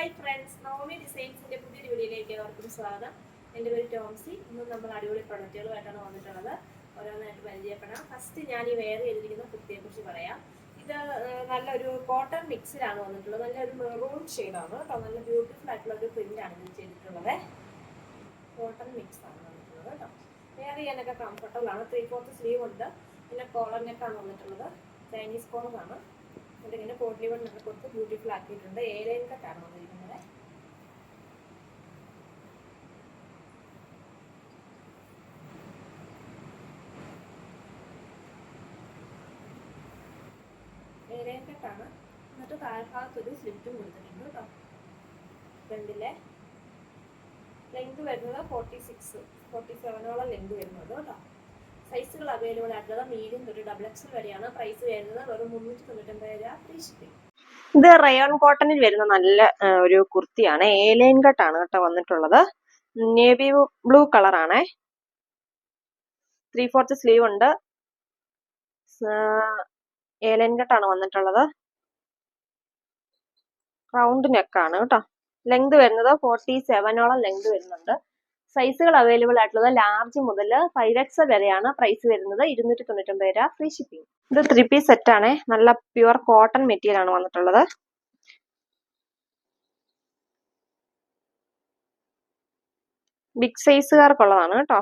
Hi friends Naomi ഡിസൈൻസിന്റെ പുതിയൊരു വീഡിയോയിലേക്ക് അവർക്കും സ്വാഗതം. എന്റെ പേര് ടോംസി. ഇന്ന് നമ്മൾ അടിപൊളി പ്രൊഡക്റ്റുകളുമായിട്ടാണ് വന്നിട്ടുള്ളത്. ഓരോന്നായിട്ട് പരിചയപ്പെടാം. ഫസ്റ്റ് ഞാൻ ഈ വെയർ ചെയ്തിരിക്കുന്ന കുർത്തിയെക്കുറിച്ച് പറയാം. ഇത് നല്ലൊരു കോട്ടൺ മിക്സിലാണ് വന്നിട്ടുള്ളത്. നല്ലൊരു മെറൂൺ ഷെയ്ഡാണ് കേട്ടോ. നല്ല ബ്യൂട്ടിഫുൾ ആയിട്ടുള്ള ഒരു പ്രിന്റാണ് ഇത് ചെയ്തിട്ടുള്ളത്. കോട്ടൺ മിക്സ് ആണ് വന്നിട്ടുള്ളത് കേട്ടോ. വെയർ ചെയ്യാനൊക്കെ കംഫർട്ടബിൾ ആണ്. ത്രീ ഫോർത്ത് സ്ലീവ് ഉണ്ട്. പിന്നെ കോളർ നെക്കാണ് വന്നിട്ടുള്ളത്. ചൈനീസ് കോളറാണ് ഇങ്ങനെ പോട്ട്ലി വണ്ണൊക്കെ കൊടുത്ത് ബ്യൂട്ടിഫുൾ ആക്കിയിട്ടുണ്ട്. ഏലൈൻ കട്ടാണ് വന്നിരിക്കുന്നത്. ഏലൈൻ കട്ടാണ് എന്നിട്ട് താഴ്ഭാഗത്ത് ഒരു സ്ലിറ്റും കൊടുത്തിട്ടുണ്ട് കേട്ടോ. ഫ്രണ്ടിലെ ലെങ്ത് വരുന്നത് ഫോർട്ടി സിക്സ് ഫോർട്ടി സെവനോളം ലെങ്ത് വരുന്നത് കേട്ടോ. സൈസുകൾ അവൈലബിൾ ആയിട്ടുള്ളത് മീഡിയം തൊട്ട് ഡബിൾ എക്സൽ വരെയാണ് പ്രൈസ് വരുന്നത്. വെറും മുന്നൂറ്റി തൊണ്ണൂറ്റൊമ്പത് രൂപ ഫ്രീ ഷിപ്പിംഗ് ഇത് റയോൺ കോട്ടണിൽ വരുന്ന നല്ല ഒരു കുർത്തിയാണ്. ഏലൈൻ കട്ടാണ് കേട്ടോ വന്നിട്ടുള്ളത്. നേവി ബ്ലൂ കളറാണേ ത്രീ ഫോർത്ത് സ്ലീവ് ഉണ്ട്. ഏലൈൻ കട്ടാണ് വന്നിട്ടുള്ളത്. റൗണ്ട് നെക്കാണ് കേട്ടോ. ലെങ്ത് വരുന്നത് ഫോർട്ടി സെവനോളം ലെങ്ത് വരുന്നുണ്ട്. സൈസുകൾ അവൈലബിൾ ആയിട്ടുള്ളത് ലാർജ് മുതൽ ഫൈവ് എക്സ് വരെയാണ് പ്രൈസ് വരുന്നത്. ഇരുന്നൂറ്റി തൊണ്ണൂറ്റൊമ്പത് രൂപ ഫ്രീ ഷിപ്പിംഗ് ഇത് ത്രീ പീസ് സെറ്റ് ആണ്. നല്ല പ്യുവർ കോട്ടൺ മെറ്റീരിയൽ ആണ് വന്നിട്ടുള്ളത്. ബിഗ് സൈസുകാർക്കുള്ളതാണ് കേട്ടോ.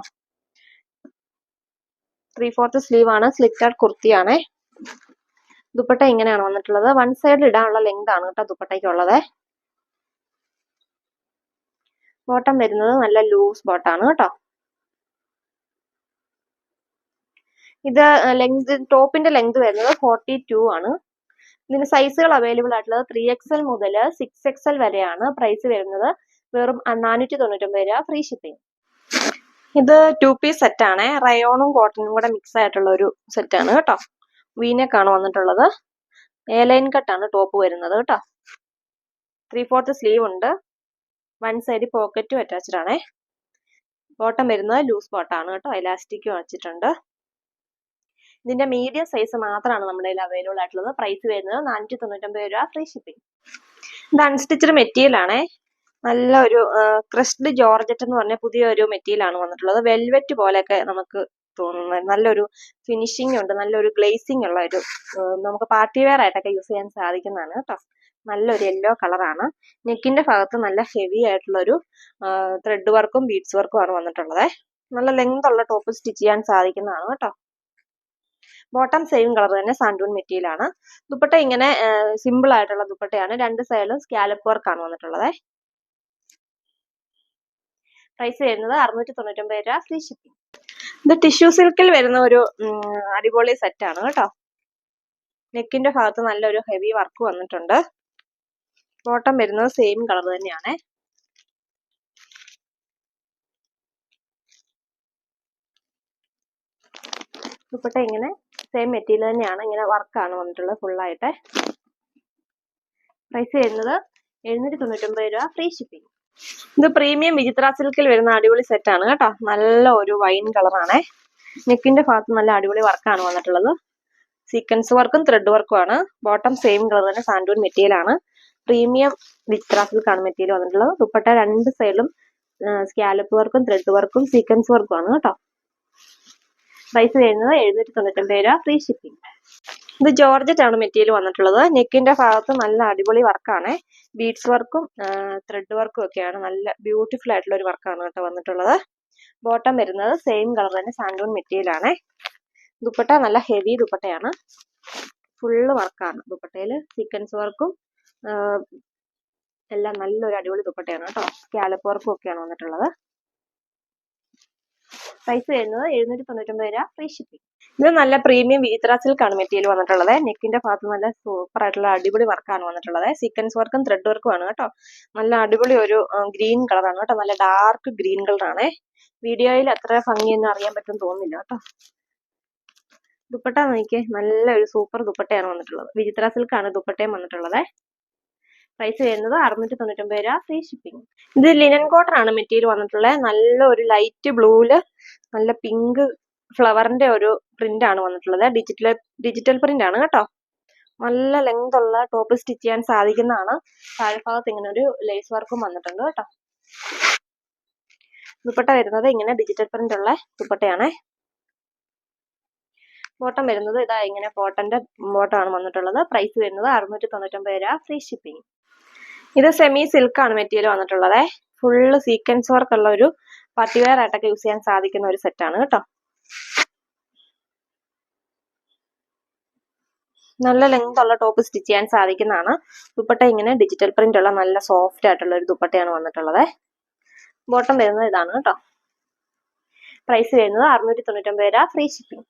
ത്രീ ഫോർത്ത് സ്ലീവ് ആണ്. സ്ലിറ്റഡ് കുർത്തിയാണ്. ദുപ്പട്ട ഇങ്ങനെയാണ് വന്നിട്ടുള്ളത്. വൺ സൈഡിൽ ഇടാനുള്ള ലെങ്ത് ആണ് കേട്ടോ ദുപ്പട്ടയ്ക്കുള്ളത്. ബോട്ടം വരുന്നത് നല്ല ലൂസ് ബോട്ടാണ് കേട്ടോ. ഇത് ലെങ്ത് ടോപ്പിന്റെ ലെങ്ത് വരുന്നത് ഫോർട്ടി ടു ആണ്. ഇതിന് സൈസുകൾ അവൈലബിൾ ആയിട്ടുള്ളത് ത്രീ എക്സൽ മുതൽ സിക്സ് എക്സൽ വരെയാണ്. പ്രൈസ് വരുന്നത് വെറും നാനൂറ്റി തൊണ്ണൂറ്റൊമ്പത് രൂപ ഫ്രീ ഷിപ്പിംഗ്. ഇത് ടു പീസ് സെറ്റ് ആണ്. റയോണും കോട്ടണും കൂടെ മിക്സ് ആയിട്ടുള്ള ഒരു സെറ്റ് ആണ് കേട്ടോ. വീനെക്കാണ് വന്നിട്ടുള്ളത്. എ ലൈൻ കട്ടാണ് ടോപ്പ് വരുന്നത് കേട്ടോ. ത്രീ ഫോർത്ത് സ്ലീവ് ഉണ്ട്. വൺ സൈഡ് പോക്കറ്റും അറ്റാച്ച്ഡ് ആണേ. ബോട്ടം വരുന്നത് ലൂസ് ബോട്ടാണ് കേട്ടോ. എലാസ്റ്റിക്കും വെച്ചിട്ടുണ്ട്. ഇതിന്റെ മീഡിയം സൈസ് മാത്രമാണ് നമ്മുടെ കയ്യിൽ അവൈലബിൾ ആയിട്ടുള്ളത്. പ്രൈസ് വരുന്നത് നാനൂറ്റി തൊണ്ണൂറ്റൊമ്പത് രൂപ ഫ്രീ ഷിപ്പിംഗ് ഇത് അൺസ്റ്റിച്ചഡ് മെറ്റീരിയൽ ആണേ. നല്ല ഒരു ക്രിസ്ഡ് ജോർജറ്റ് എന്ന് പറഞ്ഞ പുതിയ ഒരു മെറ്റീരിയൽ ആണ് വന്നിട്ടുള്ളത്. വെൽവെറ്റ് പോലെയൊക്കെ നമുക്ക് തോന്നുന്നത്. നല്ലൊരു ഫിനിഷിംഗ് ഉണ്ട്. നല്ലൊരു ഗ്ലേസിംഗ് ഉള്ള ഒരു നമുക്ക് പാർട്ടി വെയർ ആയിട്ടൊക്കെ യൂസ് ചെയ്യാൻ സാധിക്കുന്നതാണ് കേട്ടോ. നല്ലൊരു യെല്ലോ കളറാണ് നെക്കിന്റെ ഭാഗത്ത് നല്ല ഹെവി ആയിട്ടുള്ള ഒരു ത്രെഡ് വർക്കും ബീഡ്സ് വർക്കും ആണ് വന്നിട്ടുള്ളത്. നല്ല ലെങ്ത് ഉള്ള ടോപ്പ് സ്റ്റിച്ച് ചെയ്യാൻ സാധിക്കുന്നതാണ് കേട്ടോ. ബോട്ടം സെയിം കളർ തന്നെ സാൻഡൂൺ മെറ്റീരിയൽ ആണ്. ദുപ്പട്ട ഇങ്ങനെ സിമ്പിൾ ആയിട്ടുള്ള ദുപ്പട്ടയാണ്. രണ്ട് സൈഡിലും സ്കാലപ്പ് വർക്കാണ് വന്നിട്ടുള്ളത്. പ്രൈസ് വരുന്നത് അറുന്നൂറ്റി തൊണ്ണൂറ്റൊമ്പത് രൂപ ഷിപ്പിംഗ് ഇത് ടിഷ്യൂ സിൽക്കിൽ വരുന്ന ഒരു അടിപൊളി സെറ്റാണ് കേട്ടോ. നെക്കിന്റെ ഭാഗത്ത് നല്ലൊരു ഹെവി വർക്ക് വന്നിട്ടുണ്ട്. ബോട്ടം വരുന്നത് സെയിം കളർ തന്നെയാണ്. ദുപ്പട്ട ഇങ്ങനെ സെയിം മെറ്റീരിയൽ തന്നെയാണ്. ഇങ്ങനെ വർക്കാണ് വന്നിട്ടുള്ളത് ഫുള്ളായിട്ട് പ്രൈസ് വരുന്നത് എഴുന്നൂറ്റി തൊണ്ണൂറ്റൊമ്പത് രൂപ ഫ്രീ ഷിപ്പിംഗ് ഇത് പ്രീമിയം വിചിത്ര സിൽക്കിൽ വരുന്ന അടിപൊളി സെറ്റ് ആണ് കേട്ടോ. നല്ല ഒരു വൈൻ കളറാണ് നെക്കിന്റെ ഭാഗത്ത് നല്ല അടിപൊളി വർക്കാണ് വന്നിട്ടുള്ളത്. സീക്വൻസ് വർക്കും ത്രെഡ് വർക്കും ആണ്. ബോട്ടം സെയിം കളർ തന്നെ സാൻഡൂൺ മെറ്റീരിയൽ ആണ്. പ്രീമിയം വിച്ച് ക്രാഫ്റ്റിൽ കാണാൻ മെറ്റീരിയൽ വന്നിട്ടുള്ളത്. ദുപ്പട്ട രണ്ട് സൈഡിലും സ്കാലപ്പ് വർക്കും ത്രെഡ് വർക്കും സീക്വൻസ് വർക്കും ആണ് കേട്ടോ. പ്രൈസ് വരുന്നത് എഴുന്നൂറ്റി തൊണ്ണൂറ്റൊമ്പത് രൂപ ഫ്രീ ഷിപ്പിംഗ് ഇത് ജോർജറ്റ് ആണ് മെറ്റീരിയൽ വന്നിട്ടുള്ളത്. നെക്കിന്റെ ഭാഗത്ത് നല്ല അടിപൊളി വർക്കാണ് ബീഡ്സ് വർക്കും ത്രെഡ് വർക്കും ഒക്കെയാണ്. നല്ല ബ്യൂട്ടിഫുൾ ആയിട്ടുള്ള ഒരു വർക്കാണ് കേട്ടോ വന്നിട്ടുള്ളത്. ബോട്ടം വരുന്നത് സെയിം കളർ തന്നെ സാൻഡൂൺ മെറ്റീരിയൽ ആണ്. ദുപ്പട്ട നല്ല ഹെവി ദുപ്പട്ടയാണ്. ഫുള്ള് വർക്കാണ് ദുപ്പട്ടയിൽ സീക്വൻസ് വർക്കും എല്ലാം നല്ലൊരു അടിപൊളി ദുപ്പട്ടയാണ് കേട്ടോ. സ്കാലപ്പ് ഒക്കെയാണ് വന്നിട്ടുള്ളത്. പ്രൈസ് വരുന്നത് എഴുന്നൂറ്റി തൊണ്ണൂറ്റൊമ്പത് രൂപ ഫ്രീ ഷിപ്പിംഗ് ഇത് നല്ല പ്രീമിയം വിചിത്ര സിൽക്കാണ് മെറ്റീരിയൽ വന്നിട്ടുള്ളത്. നെക്കിന്റെ ഭാഗത്ത് നല്ല സൂപ്പർ ആയിട്ടുള്ള അടിപൊളി വർക്കാണ് വന്നിട്ടുള്ളത്. സീക്വൻസ് വർക്കും ത്രെഡ് വർക്കും ആണ് കേട്ടോ. നല്ല അടിപൊളി ഒരു ഗ്രീൻ കളറാണ് കേട്ടോ. നല്ല ഡാർക്ക് ഗ്രീൻ കളറാണ് വീഡിയോയിൽ അത്ര ഭംഗിയൊന്നും അറിയാൻ പറ്റും തോന്നുന്നില്ല കേട്ടോ. ദുപ്പട്ട നോക്കിയേ നല്ലൊരു സൂപ്പർ ദുപ്പട്ടയാണ് വന്നിട്ടുള്ളത്. വിചിത്ര സിൽക്കാണ് ദുപ്പട്ടയും വന്നിട്ടുള്ളത്. പ്രൈസ് വരുന്നത് അറുന്നൂറ്റി തൊണ്ണൂറ്റൊമ്പത് രൂപ ഫ്രീ ഷിപ്പിംഗ് ഇത് ലിനൻ കോട്ടൺ ആണ് മെറ്റീരിയൽ വന്നിട്ടുള്ളത്. നല്ല ഒരു ലൈറ്റ് ബ്ലൂവിൽ നല്ല പിങ്ക് ഫ്ലവറിന്റെ ഒരു പ്രിന്റ് ആണ് വന്നിട്ടുള്ളത്. ഡിജിറ്റൽ ഡിജിറ്റൽ പ്രിന്റ് ആണ് കേട്ടോ. നല്ല ലെങ്ത് ഉള്ള ടോപ്പ് സ്റ്റിച്ച് ചെയ്യാൻ സാധിക്കുന്നതാണ്. താഴ്ഭാഗത്ത് ഇങ്ങനെ ഒരു ലേസ് വർക്കും വന്നിട്ടുണ്ട് കേട്ടോ. ദുപ്പട്ട വരുന്നത് ഇങ്ങനെ ഡിജിറ്റൽ പ്രിന്റ് ഉള്ള ദുപ്പട്ടയാണേ. ബോട്ടം വരുന്നത് ഇതാ ഇങ്ങനെ കോട്ടന്റെ ബോട്ടമാണ് വന്നിട്ടുള്ളത്. പ്രൈസ് വരുന്നത് അറുന്നൂറ്റി തൊണ്ണൂറ്റൊമ്പത് രൂപ ഫ്രീ ഷിപ്പിംഗ് ഇത് സെമി സിൽക്ക് ആണ് മെറ്റീരിയൽ വന്നിട്ടുള്ളത്. ഫുള്ള് സീക്വൻസ് വർക്ക് ഉള്ള ഒരു പാർട്ടി വെയർ ആയിട്ടൊക്കെ യൂസ് ചെയ്യാൻ സാധിക്കുന്ന ഒരു സെറ്റാണ് കേട്ടോ. നല്ല ലെങ്ത് ഉള്ള ടോപ്പ് സ്റ്റിച്ച് ചെയ്യാൻ സാധിക്കുന്നതാണ്. ദുപ്പട്ട ഇങ്ങനെ ഡിജിറ്റൽ പ്രിന്റ് ഉള്ള നല്ല സോഫ്റ്റ് ആയിട്ടുള്ള ഒരു ദുപ്പട്ടയാണ് വന്നിട്ടുള്ളത്. ബോട്ടം വരുന്നത് ഇതാണ് കേട്ടോ. പ്രൈസ് വരുന്നത് അറുന്നൂറ്റി തൊണ്ണൂറ്റൊമ്പത് രൂപ ഫ്രീ ഷിപ്പിംഗ്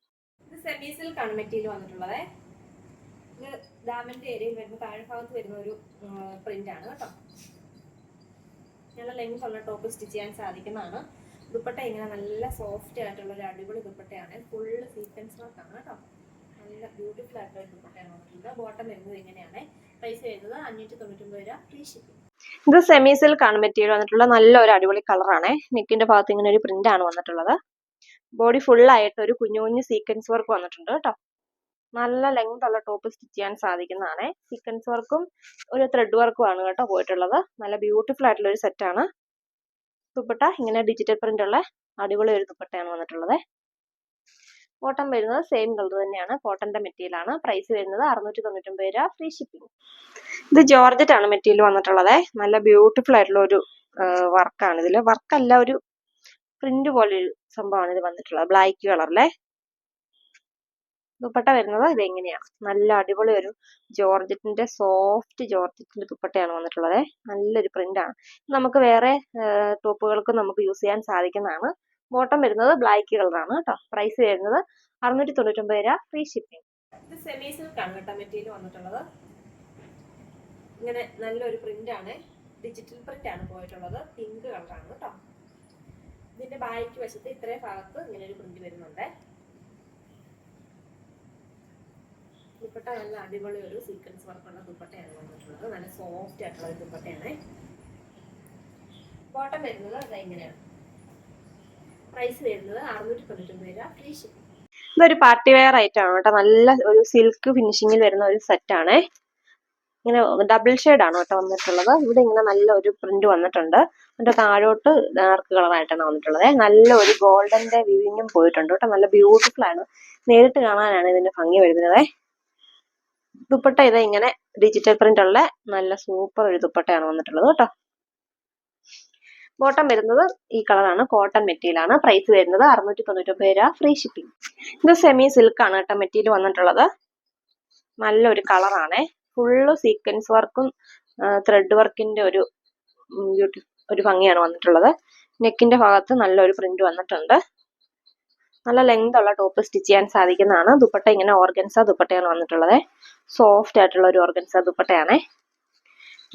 സെമി ആണ് മെറ്റീരിയൽ വന്നിട്ടുള്ളത്. ഇത് ഡാമിന്റെ ഏരിയയിൽ വരുന്ന താഴ്ഭാഗത്ത് വരുന്ന ഒരു പ്രിന്റ് ആണ് കേട്ടോ. നല്ല ലെങ്ത് ഉള്ള ടോപ്പ് സ്റ്റിച്ച് ചെയ്യാൻ സാധിക്കുന്നതാണ്. ദുപ്പട്ട ഇങ്ങനെ നല്ല സോഫ്റ്റ് ആയിട്ടുള്ള ഒരു അടിപൊളി ദുപ്പട്ടയാണ്. ഫുള്ള് സീക്വൻസ് വർക്കാണ് കേട്ടോ. നല്ല ബ്യൂട്ടിഫുൾ ആയിട്ടുള്ള ദുപ്പട്ടയാണ് വന്നിട്ടുള്ളത്. ബോട്ടം വരുന്നത് ഇങ്ങനെയാണ്. പ്രൈസ് വരുന്നത് അഞ്ഞൂറ്റി തൊണ്ണൂറ്റൊമ്പത് രൂപ ഫ്രീ ഷിപ്പിംഗ് ഇത് സെമി സിൽക്ക് ആണ് മെറ്റീരിയൽ വന്നിട്ടുള്ള നല്ല ഒരു അടിപൊളി കളറാണ് നെക്കിന്റെ ഭാഗത്ത് ഇങ്ങനെ ഒരു പ്രിന്റ് ആണ് വന്നിട്ടുള്ളത്. ബോഡി ഫുൾ ആയിട്ട് ഒരു കുഞ്ഞു കുഞ്ഞു സീക്വൻസ് വർക്ക് വന്നിട്ടുണ്ട് കേട്ടോ. നല്ല ലെങ്ത് ഉള്ള ടോപ്പ് സ്റ്റിച്ച് ചെയ്യാൻ സാധിക്കുന്നതാണ്. സീക്വൻസ് വർക്കും ഒരു ത്രെഡ് വർക്കും ആണ് കേട്ടോ പോയിട്ടുള്ളത്. നല്ല ബ്യൂട്ടിഫുൾ ആയിട്ടുള്ള ഒരു സെറ്റാണ് ദുപ്പട്ട ഇങ്ങനെ ഡിജിറ്റൽ പ്രിന്റ് ഉള്ള അടിപൊളി ഒരു ദുപ്പട്ടയാണ് വന്നിട്ടുള്ളത്. കോട്ടൺ വരുന്നത് സെയിം കളർ തന്നെയാണ്. കോട്ടന്റെ മെറ്റീരിയൽ ആണ്. പ്രൈസ് വരുന്നത് അറുന്നൂറ്റി തൊണ്ണൂറ്റൊമ്പത് രൂപ ഫ്രീ ഷിപ്പിംഗ് ഇത് ജോർജറ്റ് ആണ് മെറ്റീരിയൽ വന്നിട്ടുള്ളത്. നല്ല ബ്യൂട്ടിഫുൾ ആയിട്ടുള്ള ഒരു വർക്കാണ് ഇതിൽ വർക്കല്ല ഒരു പ്രിന്റ് പോലെ ഒരു സംഭവമാണ് ഇത് വന്നിട്ടുള്ളത്. ബ്ലാക്ക് കളറിലെ ദുപ്പട്ട വരുന്നത് ഇതെങ്ങനെയാണ് നല്ല അടിപൊളി ഒരു ജോർജറ്റിന്റെ സോഫ്റ്റ് ജോർജറ്റിന്റെ ദുപ്പട്ടയാണ് വന്നിട്ടുള്ളത്. നല്ലൊരു പ്രിന്റാണ് നമുക്ക് വേറെ ടോപ്പുകൾക്കും നമുക്ക് യൂസ് ചെയ്യാൻ സാധിക്കുന്നതാണ്. ബോട്ടം വരുന്നത് ബ്ലാക്ക് കളറാണ് കേട്ടോ. പ്രൈസ് വരുന്നത് അറുന്നൂറ്റി തൊണ്ണൂറ്റൊമ്പത് രൂപ ഫ്രീ ഷിപ്പിംഗ് വന്നിട്ടുള്ളത്. ഇങ്ങനെ നല്ലൊരു പ്രിന്റ് ആണ്. ഡിജിറ്റൽ പ്രിന്റ് ആണ് പോയിട്ടുള്ളത്. പിങ്ക് കളറാണ് കേട്ടോ. ഇതിന്റെ ബാക്ക് വശത്ത് ഇത്രയും ഭാഗത്ത് ഇങ്ങനെ ഒരു പ്രിന്റ് വരുന്നുണ്ട്. ദുപ്പട്ട നല്ല അടിപൊളി ഒരു സീക്വൻസ് വർക്കുള്ള ദുപ്പട്ടയാണ് വന്നിട്ടുള്ളത്. നല്ല സോഫ്റ്റ് ആയിട്ടുള്ള ഒരു ദുപ്പട്ടയാണ്. ബോട്ടം വരുന്നത് അത് എങ്ങനെയാണ് പ്രൈസ് വരുന്നത് അറുന്നൂറ്റി തൊണ്ണൂറ്റൊമ്പത് രൂപ. ഫ്രീ ഷിപ്പിംഗ് ഇതൊരു പാർട്ടി വെയർ ആയിട്ടാണ് കേട്ടോ. നല്ല ഒരു സിൽക്ക് ഫിനിഷിങ്ങിൽ വരുന്ന ഒരു സെറ്റാണ് ഇങ്ങനെ ഡബിൾ ആണ് കേട്ടോ വന്നിട്ടുള്ളത്. ഇവിടെ ഇങ്ങനെ നല്ല ഒരു പ്രിന്റ് വന്നിട്ടുണ്ട്. അതിന്റെ താഴോട്ട് ഡാർക്ക് കളർ ആയിട്ടാണ് വന്നിട്ടുള്ളത്. നല്ല ഒരു ഗോൾഡന്റെ വിവിങ്ങും പോയിട്ടുണ്ട് കേട്ടോ. നല്ല ബ്യൂട്ടിഫുൾ ആണ്. നേരിട്ട് കാണാനാണ് ഇതിന്റെ ഭംഗി വരുന്നത്. ദുപ്പട്ട ഇതാ ഇങ്ങനെ ഡിജിറ്റൽ പ്രിന്റ് ഉള്ള നല്ല സൂപ്പർ ഒരു ദുപ്പട്ടയാണ് വന്നിട്ടുള്ളത് കേട്ടോ. ബോട്ടം വരുന്നത് ഈ കളറാണ് കോട്ടൺ മെറ്റീരിയൽ ആണ്. പ്രൈസ് വരുന്നത് അറുന്നൂറ്റി തൊണ്ണൂറ്റൊമ്പത് രൂപ ഫ്രീ ഷിപ്പിംഗ് ഇത് സെമി സിൽക്ക് ആണ് കേട്ടോ മെറ്റീരിയൽ വന്നിട്ടുള്ളത്. നല്ലൊരു കളറാണ് ഫുള്ള് സീക്വൻസ് വർക്കും ത്രെഡ് വർക്കിന്റെ ഒരു ബ്യൂട്ടി ഒരു ഭംഗിയാണ് വന്നിട്ടുള്ളത്. നെക്കിന്റെ ഭാഗത്ത് നല്ലൊരു പ്രിന്റ് വന്നിട്ടുണ്ട്. നല്ല ലെങ്ത് ഉള്ള ടോപ്പ് സ്റ്റിച്ച് ചെയ്യാൻ സാധിക്കുന്നതാണ്. ദുപ്പട്ട ഇങ്ങനെ ഓർഗൻസ ദുപ്പട്ടയാണ് വന്നിട്ടുള്ളത്. സോഫ്റ്റ് ആയിട്ടുള്ള ഒരു ഓർഗൻസ ദുപ്പട്ടയാണ്.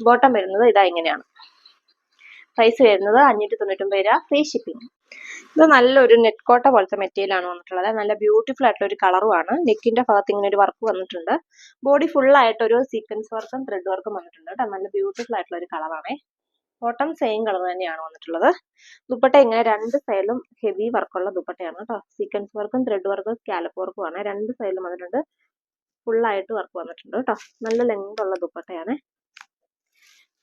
ബോട്ടം വരുന്നത് ഇതാ ഇങ്ങനെയാണ്. പ്രൈസ് വരുന്നത് അഞ്ഞൂറ്റി തൊണ്ണൂറ്റൊമ്പത് രൂപ ഫ്രീ ഷിപ്പിംഗ് ഇത് നല്ലൊരു നെറ്റ് കോട്ട പോലത്തെ മെറ്റീരിയലാണ് വന്നിട്ടുള്ളത്. നല്ല ബ്യൂട്ടിഫുൾ ആയിട്ടുള്ള ഒരു കളറുമാണ് നെക്കിന്റെ ഭാഗത്ത് ഇങ്ങനെ ഒരു വർക്ക് വന്നിട്ടുണ്ട്. ബോഡി ഫുൾ ആയിട്ട് ഒരു സീക്വൻസ് വർക്കും ത്രെഡ് വർക്കും വന്നിട്ടുണ്ട് കേട്ടോ. നല്ല ബ്യൂട്ടിഫുൾ ആയിട്ടുള്ള ഒരു കളറാണ് ബോട്ടം സെയിം കളർ തന്നെയാണ് വന്നിട്ടുള്ളത്. ദുപ്പട്ട ഇങ്ങനെ രണ്ട് സൈഡിലും ഹെവി വർക്കുള്ള ദുപ്പട്ടയാണ് കേട്ടോ സീക്വൻസ് വർക്കും ത്രെഡ് വർക്കും സ്കാലപ്പ് വർക്കും ആണ്. രണ്ട് സൈഡിലും വന്നിട്ടുണ്ട്. ഫുൾ ആയിട്ട് വർക്ക് വന്നിട്ടുണ്ട് കേട്ടോ നല്ല ലെങ്ത് ഉള്ള ദുപ്പട്ടയാണ്.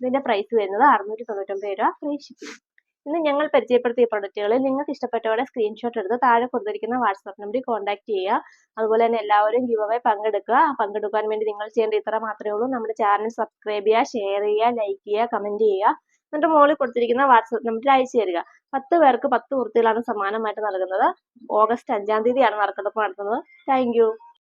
ഇതിന്റെ പ്രൈസ് വരുന്നത് അറുന്നൂറ്റി തൊണ്ണൂറ്റൊമ്പത് രൂപ ഫ്രീ ഷിപ്പിംഗ് ഇന്ന് ഞങ്ങൾ പരിചയപ്പെടുത്തിയ പ്രൊഡക്റ്റുകളിൽ നിങ്ങൾക്ക് ഇഷ്ടപ്പെട്ടവരെ സ്ക്രീൻഷോട്ട് എടുത്ത് താഴെ കൊടുത്തിരിക്കുന്ന വാട്സാപ്പ് നമ്പറിൽ കോൺടാക്ട് ചെയ്യുക. അതുപോലെ തന്നെ എല്ലാവരും ഗീവ് പങ്കെടുക്കുക. പങ്കെടുക്കാൻ വേണ്ടി നിങ്ങൾ ചെയ്യേണ്ട ഇത്ര മാത്രമേ ഉള്ളൂ. നമ്മുടെ ചാനൽ സബ്സ്ക്രൈബ് ചെയ്യുക ഷെയർ ചെയ്യുക ലൈക്ക് ചെയ്യുക കമന്റ് ചെയ്യുക. എന്നിട്ട് മോളിൽ കൊടുത്തിരിക്കുന്ന വാട്സാപ്പ് നമ്പറിൽ അയച്ചു തരിക. പത്ത് പേർക്ക് പത്ത് കുർത്തികളാണ് സമ്മാനമായിട്ട് നൽകുന്നത്. ഓഗസ്റ്റ് അഞ്ചാം തീയതിയാണ് നറുക്കെടുപ്പ് നടത്തുന്നത്. താങ്ക്